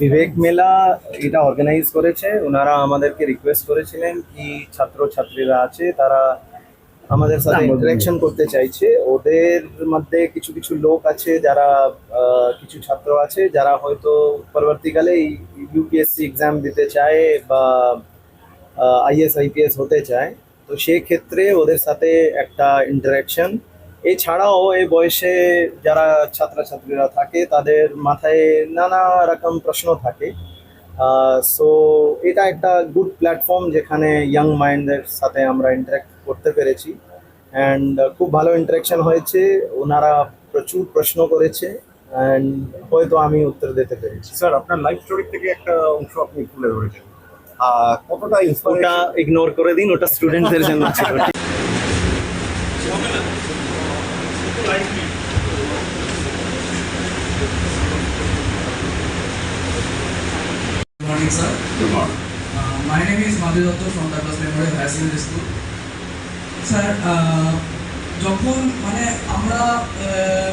বিবেক মেলা এটা অর্গানাইজ করেছে। ওনারা আমাদেরকে রিকোয়েস্ট করেছিলেন কি ছাত্র ছাত্রীরা আছে তারা আমাদের সাথে ইন্টারাকশন করতে চাইছে। ওদের মধ্যে কিছু কিছু লোক আছে যারা কিছু ছাত্র আছে যারা হয়তো পরবর্তীকালে ইউপিএসসি এক্সাম দিতে চায় বা আইএস আইপিএস হতে চায়। তো সেই ক্ষেত্রে ওদের সাথে একটা ইন্টারাকশন এছাড়াও এই বয়সে যারা ছাত্রছাত্রীরা থাকে তাদের মাথায় নানা রকম প্রশ্ন থাকে। সো এটা একটা গুড প্ল্যাটফর্ম যেখানে ইয়াং মাইন্ডের সাথে আমরা ইন্টারাক্ট করতে পেরেছি। অ্যান্ড খুব ভালো ইন্টারাকশন হয়েছে। ওনারা প্রচুর প্রশ্ন করেছে। অ্যান্ড হয়তো আমি উত্তর দিতে পেরেছি। স্যার আপনার লাইফ স্টোরি থেকে একটা অংশ আপনি তুলে ধরেছেন। কতটা ওটা ইগনোর করে দিন ওটা স্টুডেন্টদের জন্য ছিল। Good morning, sir. Uh, my name is Madhu Dotto from Douglas Memorial High Secondary School. Sir আহ, যখন মানে আমরা আহ,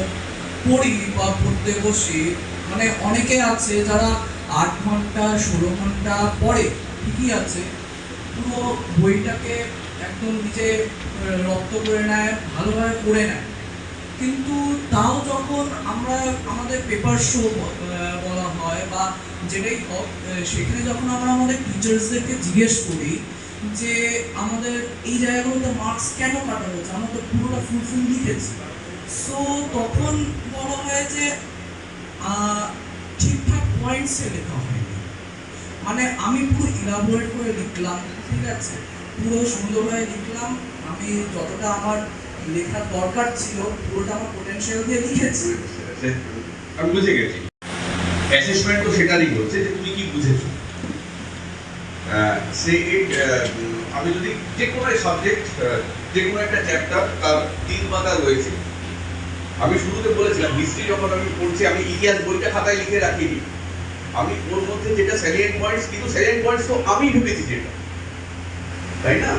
পড়ি বা পড়তে বসি মানে অনেকে আছে যারা আট ঘণ্টা ষোলো ঘণ্টা পড়ে ঠিকই আছে পুরো বইটাকে একদম নিজে রপ্ত করে নেয় ভালোভাবে পড়ে নেয় কিন্তু তাও যখন আমরা আমাদের পেপার শো বলা হয় বা যেটাই হোক সেখানে যখন আমরা আমাদের টিচার্সদেরকে জিজ্ঞেস করি যে আমাদের এই জায়গাগুলোতে মার্কস কেন কাটা হয়েছে আমরা তো পুরোটা ফুলফিল লিখেছি সো তখন বলা হয় যে ঠিকঠাক পয়েন্টসে লেখা হয়নি। মানে আমি পুরো ইলাবোরেট করে লিখলাম, ঠিক আছে? পুরো সুন্দরভাবে লিখলাম, আমি যতটা আমার লেখার দরকার ছিল, পুরোটা আমার পোটেনশিয়াল দিয়ে লিখেছি আমি বুঝে গেছি। অ্যাসেসমেন্ট তো সেটারই হচ্ছে যে তুমি কি বুঝেছ। সে আমি যদি যে কোনো সাবজেক্ট যে কোনো একটা চ্যাপ্টার তার তিন পাতা রয়েছে। আমি শুরুতে বলেছিলাম হিস্ট্রি যখন আমি পড়ছি, আমি ইতিহাস বইটা খাতায় লিখে রাখিনি। আমি ওর মধ্যে যেটা স্যালিয়েন্ট পয়েন্টস কিন্তু স্যালিয়েন্ট পয়েন্টস তো আমি ভেবেছি যেটা। তাই না?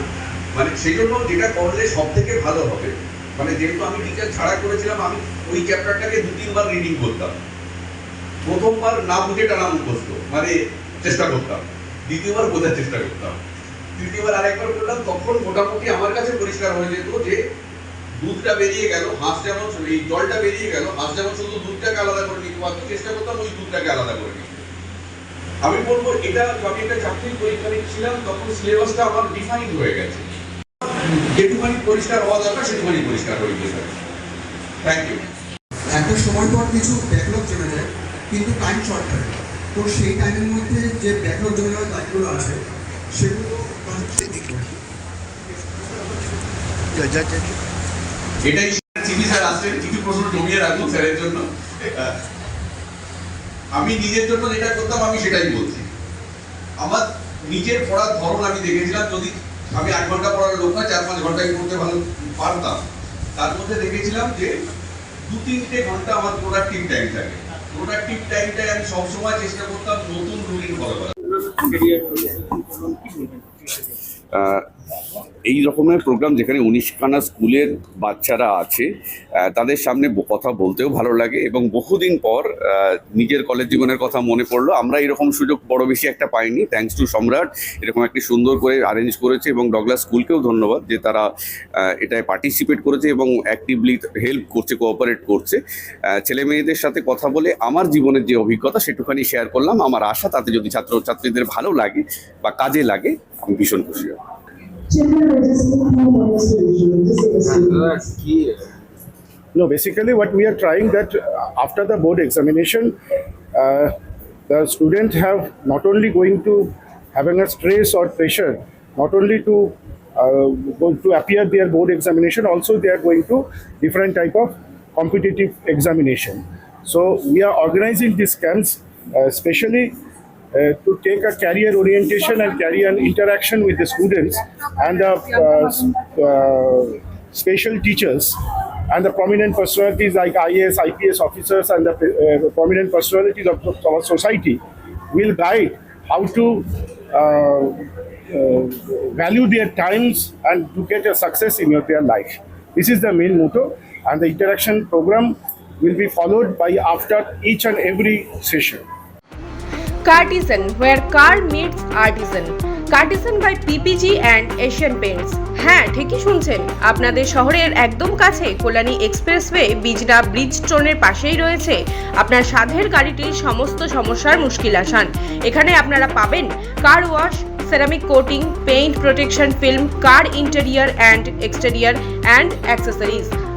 মানে সেই জন্য যেটা করলে সব থেকে ভালো হবে মানে যেহেতু আমি টিচার ছাড়া করেছিলাম, আমি ওই চ্যাপ্টারটাকে দু, তিনবার রিডিং করতাম। প্রথমবার না বুঝে টানা মুখস্থ মানে চেষ্টা করতাম। দ্বিতীয়বার বোঝার চেষ্টা করতাম। তৃতীয়বার আরেকবার করলাম, তখন মোটামুটি আমার কাছে পরিষ্কার হয়ে যেত যে দুধটা বেরিয়ে গেল হাঁস যেমন এই জলটা বেরিয়ে গেল হাঁস যেমন শুধু দুধটাকে আলাদা করে নিতে পারতো, চেষ্টা করতাম ওই দুধটাকে আলাদা করে নিতে। আমি বলব, এটা আমি একটা চাকরির পরীক্ষা নিচ্ছিলাম, তখন সিলেবাসটা আমার ডিফাইন হয়ে গেছে। যেটুখানি পরিষ্কার হওয়া দরকার সেটুখানি পরিষ্কার হয়ে গেছে থ্যাংক ইউ একটা সময় পর কিছু ব্যাকলগ জমে যায় কিন্তু টাইম শর্ট থাকে তো সেই টাইমের মধ্যে যে ব্যাকলগ জমে যাওয়ার দায়িত্বগুলো আছে সেগুলো এটাই চিঠি স্যার আসছেন কিছু প্রশ্ন জমিয়ে রাখুন স্যারের জন্য। আমি নিজের জন্য যেটা করতাম আমি সেটাই বলছি। আমার নিজের পড়ার ধরন আমি দেখেছিলাম যদি আমি আট ঘণ্টা পড়ার লোক না চার পাঁচ ঘন্টায় পড়তে ভালো পারতাম। তার মধ্যে দেখেছিলাম যে দু তিনটে ঘণ্টা আমার প্রোডাক্টিভ টাইম থাকে। প্রোডাক্টিভ টাইমটাই আমি সবসময় চেষ্টা করতাম নতুন রুটিন ফলো করার। এই রকমের প্রোগ্রাম যেখানে উনিশখানা স্কুলের বাচ্চারা আছে তাদের সামনে কথা বলতেও ভালো লাগে এবং বহুদিন পর নিজের কলেজ জীবনের কথা মনে পড়ল। আমরা এরকম সুযোগ বড় বেশি একটা পাইনি। থ্যাঙ্কস টু সম্রাট, এরকম একটি সুন্দর করে অ্যারেঞ্জ করেছে এবং ডগলা স্কুলকেও ধন্যবাদ যে তারা এটায় পার্টিসিপেট করেছে এবং অ্যাক্টিভলি হেল্প করছে কোঅপারেট করছে। ছেলে মেয়েদের সাথে কথা বলে আমার জীবনের যে অভিজ্ঞতা সেটুখানি শেয়ার করলাম। আমার আশা তাতে যদি ছাত্র ছাত্রীদের ভালো লাগে বা কাজে লাগে, আমি ভীষণ খুশি হব। No, basically what we are trying that uh, after the board examination, uh, the students have not only going to having a stress or pressure, not only to uh, to appear their board examination, also they are going to different type of competitive examination. So we are organizing these camps uh, especially uh, to take a career orientation and carry an interaction with the students and the uh, uh, special teachers and the prominent personalities like IAS, IPS officers and the uh, prominent personalities of our society will guide how to value their times and to get a success in your, their life. This is the main motto and the interaction program will be followed by after each and every session. Cartisan, where car meets artisan. Cartisan by PPG and Asian Paints. হ্যাঁ ঠিকই শুনছেন আপনাদের শহরের একদম কাছে Kalyani expressway বিজনা bridge স্টোনের পাশেই রয়েছে আপনার সাধের গাড়িটির সমস্ত সমস্যার মুশকিল আসান এখানে আপনারা পাবেন car wash ceramic coating paint protection film car interior and exterior and accessories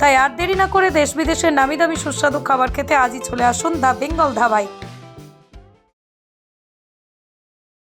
তাই আর দেরি না করে দেশ বিদেশের নামি দামি সুস্বাদু খাবার খেতে আজই চলে আসুন দ্য বেঙ্গল ধাবায়।